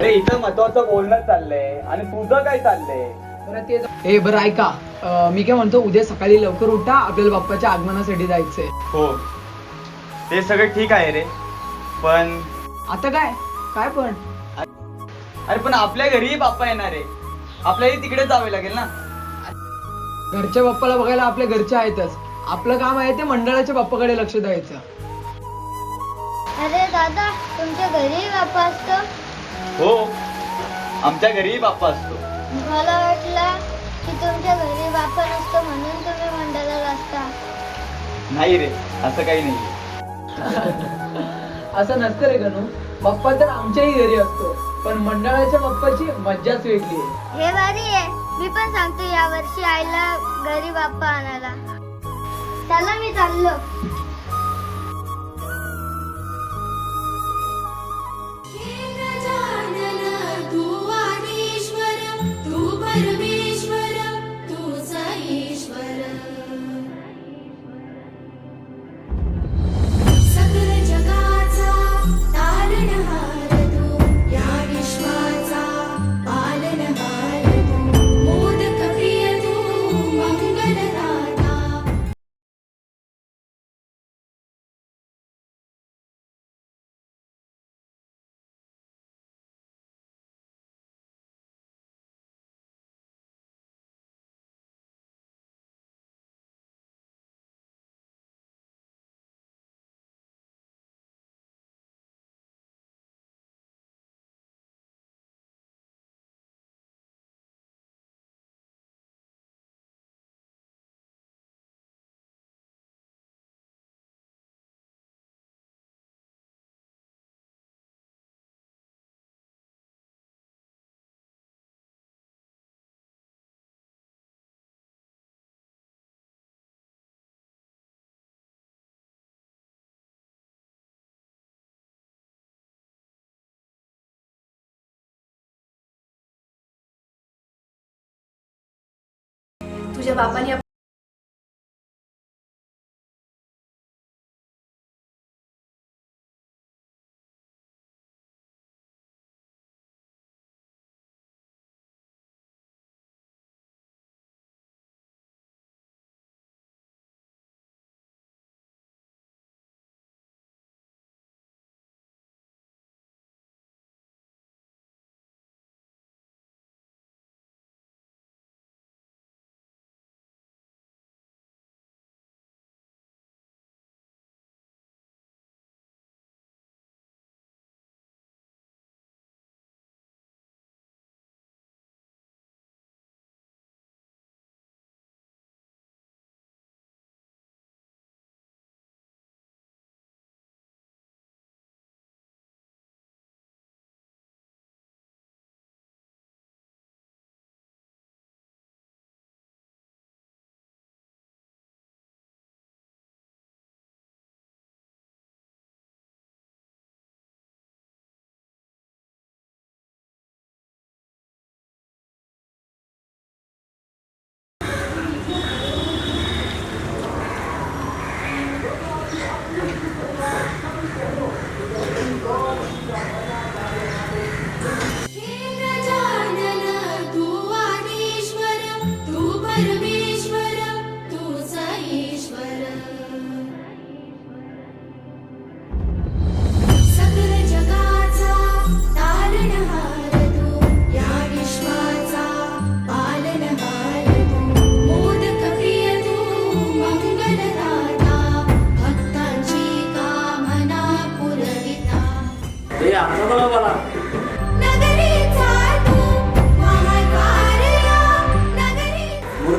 अरे इथं महत्वाचं बोलणं चाललंय. आणि तुझं काय चाललंय? बरं ते हे बरं ऐका. अं, मी काय म्हणतो उद्या सकाळी लवकर उठा. आपल्याला बाप्पाच्या आगमनासाठी जायचंय. हो. ते सगळं ठीक आहे रे. पण आता काय? काय पण? अरे पण आपल्या घरीही बाप्पा येणार आहे. आपल्याही तिकडे जावे लागेल ना? घरच्या बाप्पाला बघायला आपल्या घरचे आहेतच. आपलं काम आहे ते मंडळाच्या बाप्पाकडे लक्ष द्यायचं. अरे दादा तुमच्या घरी बाप्पा असतो? हो. आमच्या घरीही बाप्पा असतो. मला वाटलं की तुमच्या घरी बाप्पा नसतो म्हणून तुम्ही मंडळाला असता. नाही रे असं काही नाही. असं नसतं रे गणू. बाप्पा तर आमच्याही घरी असतो. पण मंडळाच्या बाप्पाची मज्जाच वेगळी आहे. हे भारी आहे. मी पण सांगतो या वर्षी आईला घरी बाप्पा आणायला. चला मी चाललो. तुझ्या बापाने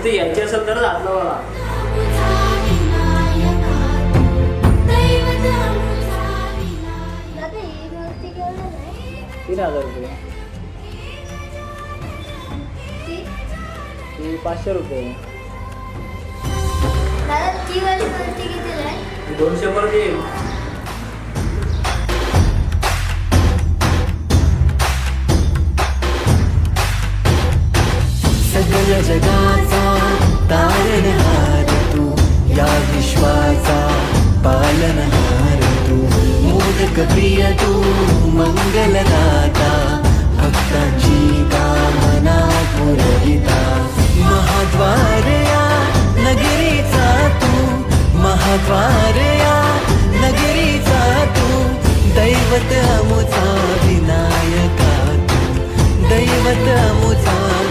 मूर्ती यांची असेल तरच नाही तीन हजार रुपये. पाचशे रुपये. दोनशे वर येईल तू मंगलदाता भक्तांची कामना पुरविता. महाद्वारया नगरीचा तू महाद्वारया नगरीचा तू. दैवत अमुचा विनायका तू. दैवत अमुचा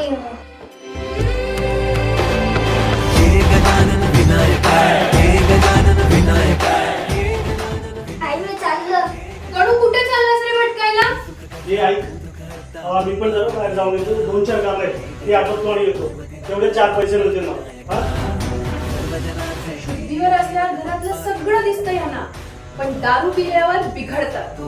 मी हे मी पण जरा बाहेर जाऊन येतो दोन चार काम आहेत ते आपण कोणी येतो तेवढे चार पैसे मिळतील मला शुद्धीवर असल्यावर घरातलं सगळं दिसतं यांना पण दारू पिल्यावर बिघडतात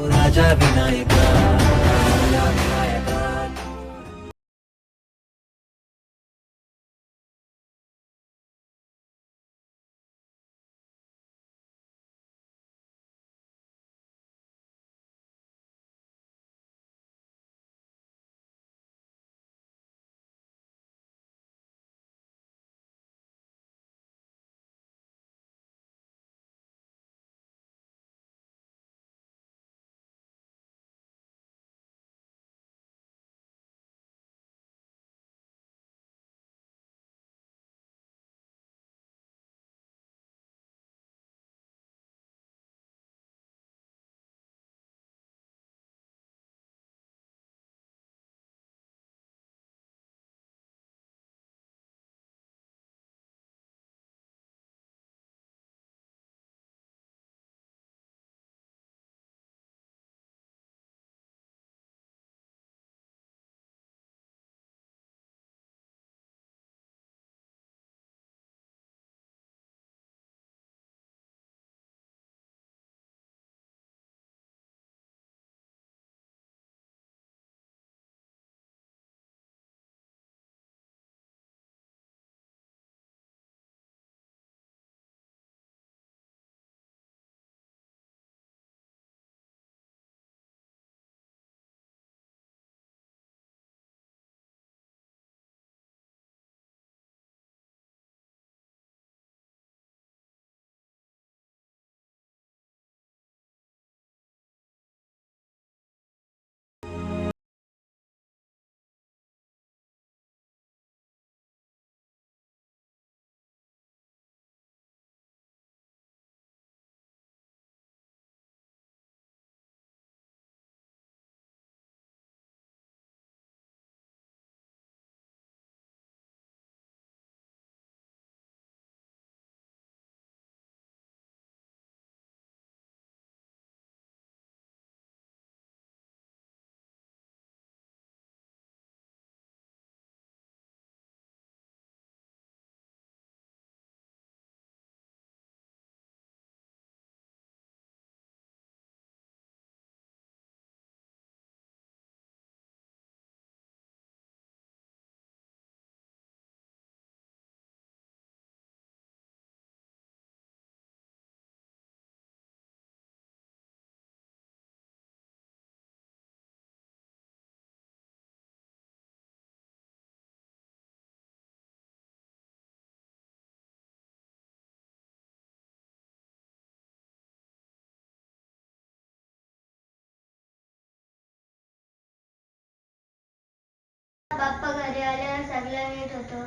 बाप्पा घरी आल्यावर सगळं नीट होतं.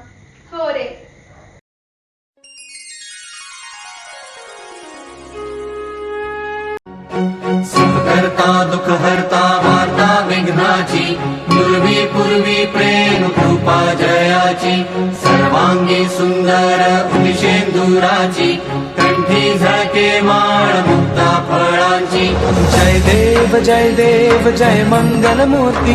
हो रे. सुखकर्ता दुःखहर्ता वार्ता विघ्नाची पूर्वी पूर्वी प्रेम कृपा जयाची. अंगी सुंदर उदिशेंदू कंठी झळके माळ मुक्ता फळांची. जय देव जय देव जय मंगल मूर्ती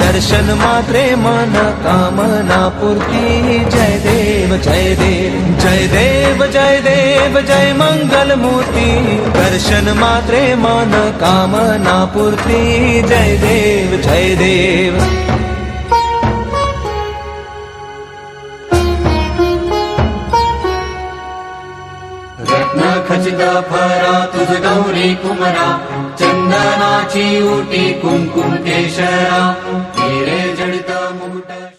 दर्शन मात्रे मन कामना पूर्ती. जय देव जय देव जय देव जय देव जय मंगल मूर्ती दर्शन मात्रे मन कामना पूर्ती. जय देव जय देव. खचित फरा तुझ गौरी कुमरा चंदनाची उटी कुंकुम केशरा. हिरे जडित